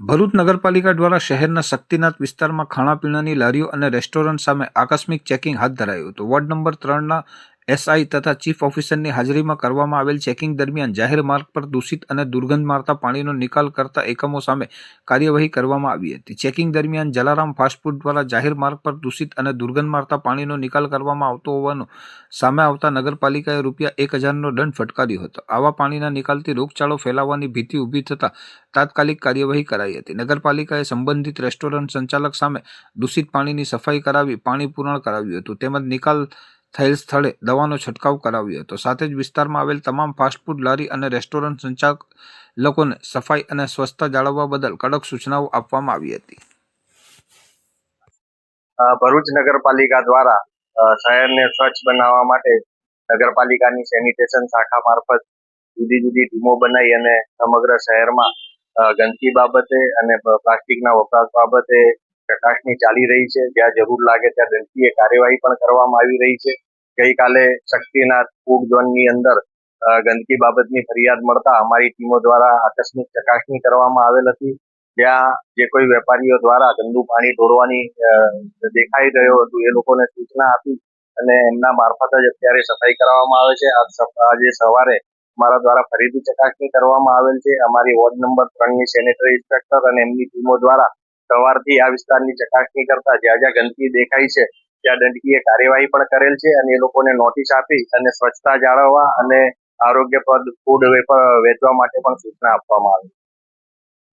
ભરૂચ નગરપાલિકા દ્વારા શહેરના શક્તિનાથ વિસ્તારમાં ખાણાપીણાની લારીઓ અને રેસ્ટોરન્ટ સામે આકસ્મિક ચેકિંગ હાથ ધરાયું હતું. વોર્ડ નંબર ત્રણના એસઆઈ તથા ચીફ ઓફિસરની હાજરીમાં કરવામાં આવેલ ચેકિંગ દરમિયાન જાહેર માર્ગ પર દૂષિત અને દુર્ગંધ મારતા પાણીનો નિકાલ કરતા એકમો સામે કાર્યવાહી કરવામાં આવી હતી. ચેકિંગ દરમિયાન જલારામ ફાસ્ટફૂડ દ્વારા જાહેર માર્ગ પર દૂષિત અને દુર્ગંધ મારતા પાણીનો નિકાલ કરવામાં આવતો હોવાનું સામે આવતા નગરપાલિકાએ રૂપિયા એક હજારનો દંડ ફટકાર્યો હતો. આવા પાણીના નિકાલથી રોગચાળો ફેલાવવાની ભીતિ ઊભી થતાં તાત્કાલિક કાર્યવાહી કરાઈ હતી. નગરપાલિકાએ સંબંધિત રેસ્ટોરન્ટ સંચાલક સામે દૂષિત પાણીની સફાઈ કરાવી પાણી પૂરણ કરાવ્યું હતું. તેમજ નિકાલ થયેલ સ્થળે દવાનો છંટકાવ કરાવ્યો હતો. સાથે જ વિસ્તારમાં આવેલ તમામ ફાસ્ટફૂડ લારી અને રેસ્ટોરન્ટ સંચાલકોને સફાઈ અને સ્વચ્છતા જાળવવા બદલ કડક સૂચનાઓ આપવામાં આવી હતી. ભરૂચ નગરપાલિકા દ્વારા શહેરને સ્વચ્છ બનાવવા માટે નગરપાલિકાની સેનિટેશન શાખા મારફત જુદી જુદી ટીમો બનાવી અને સમગ્ર શહેરમાં ગંદકી બાબતે અને પ્લાસ્ટિકના વપરાશ બાબતે ચકાસણી ચાલી રહી છે, જ્યાં જરૂર લાગે ત્યાં દંડકીય કાર્યવાહી પણ કરવામાં આવી રહી છે. ગઈકાલે શક્તિનાથ ફૂડ ઝોનની અંદર ગંદકી બાબતની ફરિયાદ મળતા અમારી ટીમો દ્વારા આકસ્મિક ચકાસણી કરવામાં આવેલ હતી. જ્યાં જે કોઈ વેપારીઓ દ્વારા ગંદુ પાણી ઢોળવાની દેખાઈ રહ્યો હતું, એ લોકોને સૂચના આપી અને એમના મારફત જ અત્યારે સફાઈ કરવામાં આવે છે. આજે સવારે અમારા દ્વારા ફરીથી ચકાસણી કરવામાં આવેલ છે. અમારી વોર્ડ નંબર ત્રણની સેનેટરી ઇન્સ્પેક્ટર અને એમની ટીમો દ્વારા સવારથી આ વિસ્તારની ચકાસણી કરતા જ્યાં જ્યાં ગંદકી દેખાય છે, ત્યાં દંડકીય કાર્યવાહી પણ કરેલ છે અને એ લોકોને નોટિસ આપી અને સ્વચ્છતા જાળવવા અને આરોગ્યપ્રદ ફૂડ વેચવા માટે પણ સૂચના આપવામાં આવી.